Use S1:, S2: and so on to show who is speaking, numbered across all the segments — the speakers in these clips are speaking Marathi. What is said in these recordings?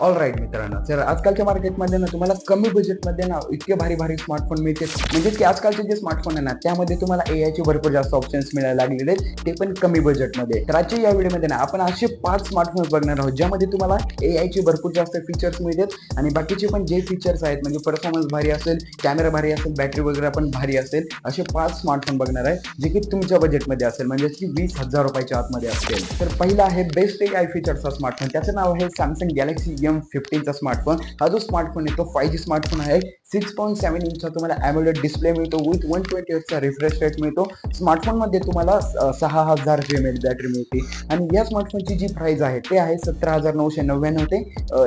S1: ऑल राईट मित्रांनो. जर आजकालच्या मार्केटमध्ये ना तुम्हाला कमी बजेटमध्ये ना इतके भारी भारी स्मार्टफोन मिळते म्हणजे की आजकालचे जे स्मार्टफोन आहे ना त्यामध्ये तुम्हाला एआयचे भरपूर जास्त ऑप्शन्स मिळायला लागलेले आहेत. ते पण कमी बजेटमध्ये तर आजच्या या व्हिडिओमध्ये ना आपण असे पाच स्मार्टफोन बघणार आहोत ज्यामध्ये तुम्हाला एआयचे भरपूर जास्त फीचर्स मिळतात. आणि बाकीचे पण जे फीचर्स आहेत म्हणजे परफॉर्मन्स भारी असेल कॅमेरा भारी असेल बॅटरी वगैरे पण भारी असेल असे पाच स्मार्टफोन बघणार आहे जे की तुमच्या बजेटमध्ये असेल. म्हणजे की वीस हजार रुपयाच्या आतमध्ये असेल. तर पहिला आहे बेस्ट एआय आय फीचरचा स्मार्टफोन त्याचं नाव आहे सॅमसंग गॅलेक्सी एम फिफ्टीनचा स्मार्टफोन हा जो स्मार्टफोन आहे तो फाय जी स्मार्टफोन आहे. सिक्स पॉईंट सेव्हन इंचचा तुम्हाला ॲमोलेड डिस्प्ले मिळतो. विथ वन ट्वेंटी एटचा रिफ्रेश रेट मिळतो. स्मार्टफोनमध्ये तुम्हाला सहा हजार एम एच बॅटरी मिळते. आणि या स्मार्टफोनची जी प्राईज आहे ते आहे सतरा हजार नऊशे नव्याण्णव ते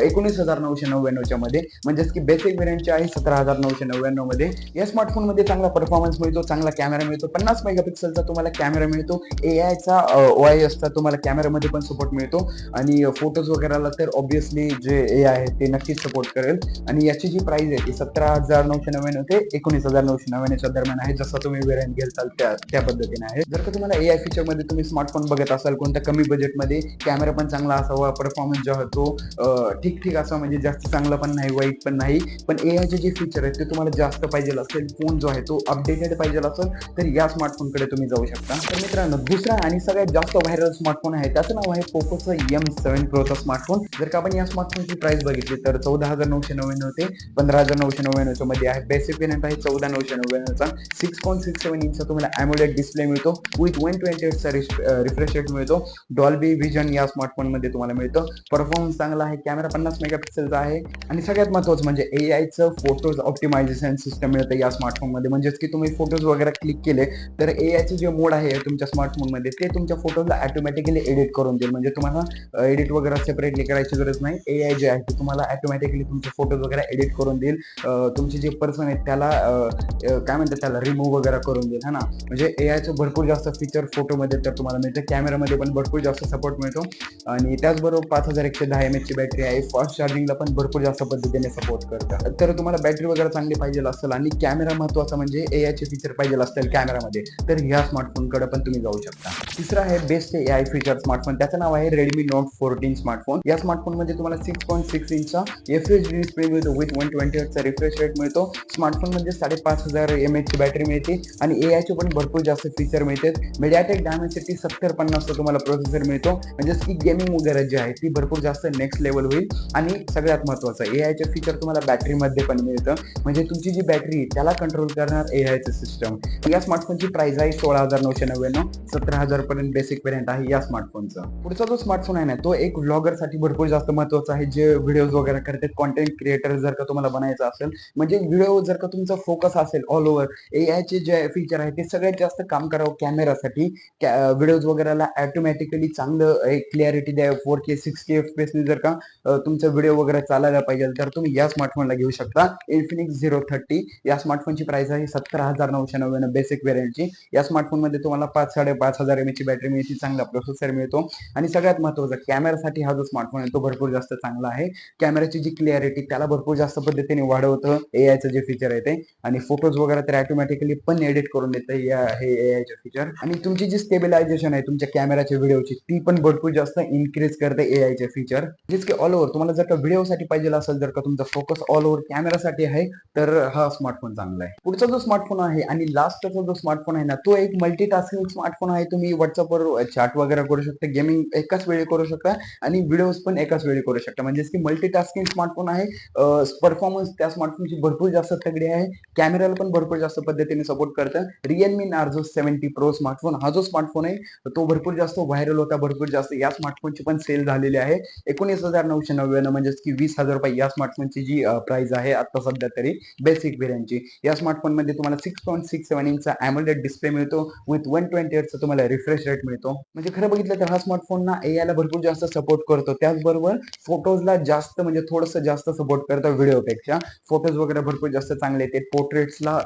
S1: एकोणीस हजार नऊशे नव्याण्णवच्या मध्ये. म्हणजेच की बेसिक व्हेरियंटची आहे सतरा हजार नऊशे नव्याण्णवमध्ये या स्मार्टफोनमध्ये चांगला परफॉर्मन्स मिळतो चांगला कॅमेरा मिळतो. पन्नास मेगापिक्सलचा तुम्हाला कॅमेरा मिळतो. ए आयचा ओ आय असता तुम्हाला कॅमेरामध्ये पण सपोर्ट मिळतो. आणि फोटोज वगैरेला तर ऑब्विसली जे ए आहे ते नक्कीच सपोर्ट करेल. आणि याची जी प्राईज आहे ती सतरा हजार नऊशे नव्याण्णव ते एकोणीस हजार नऊशे नव्याण्णवच्या दरम्यान आहे. जसं तुम्ही वेरियंट घेताल त्या त्या पद्धतीने आहे. जर का तुम्हाला ए आय फीचरमध्ये तुम्ही स्मार्टफोन बघत असाल कोणत्या कमी बजेटमध्ये कॅमेरा पण चांगला असावा परफॉर्मन्स जो आहे तो ठीक ठीक असा म्हणजे जास्त चांगला पण नाही वाईट पण नाही. पण ए आयचे जे फीचर आहेत ते तुम्हाला जास्त पाहिजे असेल फोन जो आहे तो अपडेटेड पाहिजे असेल तर या स्मार्टफोनकडे तुम्ही जाऊ शकता. तर मित्रांनो दुसरा आणि सगळ्यात जास्त व्हायरल स्मार्टफोन आहे त्याचं नाव आहे पोकोचं एम सेव्हन प्रोचा स्मार्टफोन जर का आपण या स्मार्टफोनची प्राइस बघितली तर चौदा हजार नऊशे नव्याण्णव ते पंधरा हजार नऊशे नव्याण्णव मध्ये आहे. बेसिक वेरियंट आहे चौदा नऊशे नव्याण्णवचा सिक्स पॉईंट सिक्स सेवन इंचचा तुम्हाला अॅमोलेड डिस्प्ले मिळतो. विथ वन ट्वेंटी एटचा रिफ्रेश रेट मिळतो. डॉल्बी व्हिजन या स्मार्टफोनमध्ये तुम्हाला मिळतं. परफॉर्मन्स चांगला आहे. कॅमेरा पन्नास मेगापिक्सेलचा आहे. आणि सगळ्यात महत्त्वाचं म्हणजे ए आयचं फोटोज ऑप्टिमायझेशन सिस्टम मिळतं या स्मार्टफोनमध्ये म्हणजेच की तुम्ही फोटोज वगैरे क्लिक केले तर ए आयचे जे मोड आहे तुमच्या स्मार्टफोनमध्ये ते तुमच्या फोटोजला ऑटोमॅटिकली एडिट करून देईल. म्हणजे तुम्हाला एडिट वगैरे सेपरेटली करायची गरज नाही. ए आय जे आहे ते तुम्हाला ऑटोमॅटिकली तुमचे फोटोज वगैरे एडिट करून देईल. तुमचे जे पर्सन आहेत त्याला काय म्हणतात त्याला रिमूव्ह वगैरे करून देईल है ना? म्हणजे ए आयचं भरपूर जास्त फीचर फोटोमध्ये तर तुम्हाला मिळतं कॅमेरामध्ये पण भरपूर जास्त सपोर्ट मिळतो. आणि त्याचबरोबर पाच हजार एकशे दहा एम ची बॅटरी आहे फास्ट चार्जिंगला पण भरपूर जास्त पद्धतीने सपोर्ट करतं तर तुम्हाला बॅटरी वगैरे चांगली पाहिजे असेल आणि कॅमेरा महत्त्वाचा म्हणजे ए आयचे फीचर पाहिजे असतील कॅमेरामध्ये तर ह्या स्मार्टफोनकडे पण तुम्ही जाऊ शकता. तिसरा आहे best A I feature smartphone त्याचं नाव आहे रेडमी नोट फोर्टीन स्मार्टफोन या स्मार्टफोनमध्ये तुम्हाला six point six इंचचा F H D display with one twenty एटचा refresh rate मिळतो स्मार्टफोनमध्ये म्हणजे साडेपाच हजार एम एचची बॅटरी मिळते आणि ए आयचे पण भरपूर जास्त फीचर मिळतात. मीडियाटेक डायमेन्सिटी सत्तर पन्नासचा तुम्हाला प्रोसेसर मिळतो. म्हणजेच की गेमिंग वगैरे जी आहे ती भरपूर जास्त नेक्स्ट लेवल होईल. आणि सगळ्यात महत्त्वाचं ए आयचे फीचर तुम्हाला बॅटरीमध्ये पण मिळतं. म्हणजे तुमची जी बॅटरी आहे त्याला कंट्रोल करणार ए आयचं सिस्टम या स्मार्टफोनची प्राइस आहे सोळा हजार नऊशे नव्याण्णव सतरा हजार पर्यंत बेसिक व्हेरियंट आहे या स्मार्टफोनचा पुढचा जो स्मार्टफोन आहे ना तो एक व्लॉगरसाठी भरपूर जास्त महत्त्वाचा आहे. जे व्हिडिओज वगैरे करतात कॉन्टेंट क्रिएटर जर का तुम्हाला बनायचं असेल म्हणजे व्हिडिओ जर का तुमचा फोकस असेल ऑल ओव्हर ए आयचे जे फीचर आहे ते सगळ्यात जास्त काम करावं कॅमेरासाठी व्हिडिओज वगैरेला ॲटोमॅटिकली चांगलं एक क्लिअरिटी द्या four K six K F जर का तुमचा व्हिडिओ वगैरे चालायला पाहिजे तर तुम्ही या स्मार्टफोनला घेऊ शकता. इन्फिनिक्स झिरो थर्टी या स्मार्टफोनची प्राइस आहे सत्तर हजार नऊशे नव्याण्णव बेसिक व्हेरियंटची या स्मार्टफोनमध्ये तुम्हाला पाच साडेपाच हजार एम ची बॅटरी मिळते चांगला प्रोसेसर मिळतो. आणि सगळ्यात महत्त्वाचं कॅमेरासाठी हा जो स्मार्टफोन आहे तो भरपूर जास्त चांगला आहे. कॅमेराची जी क्लिअरिटी त्याला भरपूर जास्त पद्धतीने वाढवतं. ए आयचं जे फीचर आहे ते. आणि फोटोज वगैरे तर ऑटोमॅटिकली पण एडिट करून देतं या हे ए आयचे फीचर आणि तुमची जी स्टेबिलायझेशन आहे तुमच्या कॅमेराच्या व्हिडिओची ती पण भरपूर जास्त इन्क्रीज करते ए आयचे फीचर जिस की ऑल ओव्हर तुम्हाला जर का व्हिडिओसाठी पाहिजे असेल जर का तुमचा फोकस ऑल ओव्हर कॅमेरासाठी आहे तर हा स्मार्टफोन चांगला आहे. पुढचा जो स्मार्टफोन आहे आणि लास्टचा जो स्मार्टफोन आहे ना तो एक मल्टीटास्किंग स्मार्टफोन आहे. तुम्ही व्हॉट्सअपवर चॅट वगैरे करू शकता गेमिंग एकाच वेळी करू शकता आणि व्हिडिओज पण एकाच वेळी करू शकता. म्हणजेच की मल्टीटास्किंग स्मार्टफोन आहे परफॉर्मन्स त्या स्मार्टफोन स्मार्टफोनची भरपूर जास्त तगडी आहे. कॅमेराला पण भरपूर जास्त पद्धतीने सपोर्ट करतं. Realme Narzo seventy pro smartphone हा जो स्मार्टफोन आहे तो भरपूर जास्त व्हायरल होता भरपूर जास्त या स्मार्टफोनची पण सेल झालेली आहे. एकोणीस हजार नऊशे नव्याण्णव म्हणजेच की वीस हजार रुपये या स्मार्टफोनची जी प्राइस आहे आता सध्या तरी बेसिक व्हेरियंटची या स्मार्टफोनमध्ये तुम्हाला सिक्स पॉईंट सिक्स सेव्हन इंचचा अॅमोलेड डिस्प्ले मिळतो. विथ वन ट्वेंटी एटचा तुम्हाला रिफ्रेश रेट मिळतो. म्हणजे खरं बघितलं तर हा स्मार्टफोन ना ए ला भरपूर जास्त सपोर्ट करतो. त्याचबरोबर फोटोजला जास्त म्हणजे थोडंसं जास्त सपोर्ट करतो व्हिडिओपेक्षा फोटोज वगैरे भरपूर जास्त चांगले येते पोर्ट्रेट्सला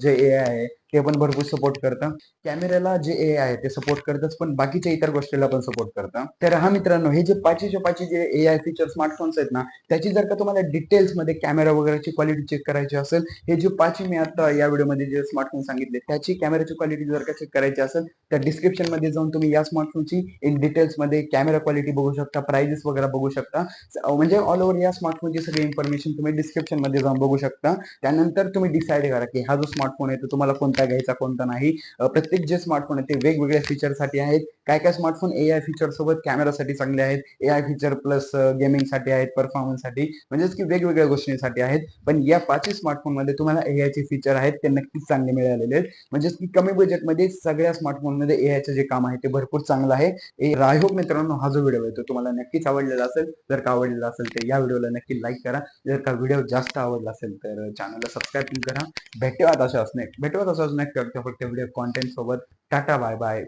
S1: जे ए आहे ते पण भरपूर सपोर्ट करतं. कॅमेऱ्याला जे ए आहे ते सपोर्ट करतच पण बाकीच्या इतर गोष्टीला पण सपोर्ट करतं. तर हा मित्रांनो हे जे पाचशे पाचशे जे ए आय फीचर स्मार्टफोन्स आहेत ना त्याची जर का तुम्हाला डिटेल्समध्ये कॅमेरा वगैरेची क्वालिटी चेक करायची असेल हे जे पाचशे मी आता या व्हिडिओमध्ये जे स्मार्टफोन सांगितले त्याची कॅमेराची क्वालिटी जर का चेक करायची असेल तर डिस्क्रिप्शनमध्ये जाऊन तुम्ही या स्मार्टफोनची इन डिटेल्समध्ये कॅमेरा क्वालिटी बघू शकता प्राइजेस वगैरे बघू शकता. म्हणजे ऑल ओव्हर या स्मार्टफोनची सगळी इन्फॉर्मेशन तुम्ही डिस्क्रिप्शनमध्ये जाऊन बघू शकता. त्यानंतर तुम्ही डिसाईड करा की हा जो स्मार्टफोन आहे तो तुम्हाला कोणता घ्यायचा कोणता नाही. प्रत्येक जे स्मार्टफोन आहेत ते वेगवेगळ्या फीचरसाठी आहेत. काय काय स्मार्टफोन ए आय फीचर सोबत कॅमेरासाठी चांगले आहेत. ए आय फीचर प्लस गेमिंगसाठी आहेत परफॉर्मन्ससाठी. म्हणजेच की वेगवेगळ्या गोष्टींसाठी आहेत. पण या पाचही स्मार्टफोनमध्ये तुम्हाला ए आय चे फीचर आहेत ते नक्कीच चांगले मिळालेले आहेत. म्हणजेच की कमी बजेटमध्ये सगळ्या स्मार्टफोनमध्ये ए चे जे काम आहे ते भरपूर चांगलं आहे. आय होप मित्रांनो हा जो व्हिडिओ आहे तो तुम्हाला नक्कीच आवडलेला असेल जर का आवडलेला असेल तर या व्हिडिओला नक्की लाईक करा. जर का व्हिडिओ जास्त आवडला असेल तर चॅनलला सबस्क्राईब करा. भेटूयात अशा असणे भेटूयात असं असणे फक्त व्हिडिओ कॉन्टेंट सोबत टाटा बाय बाय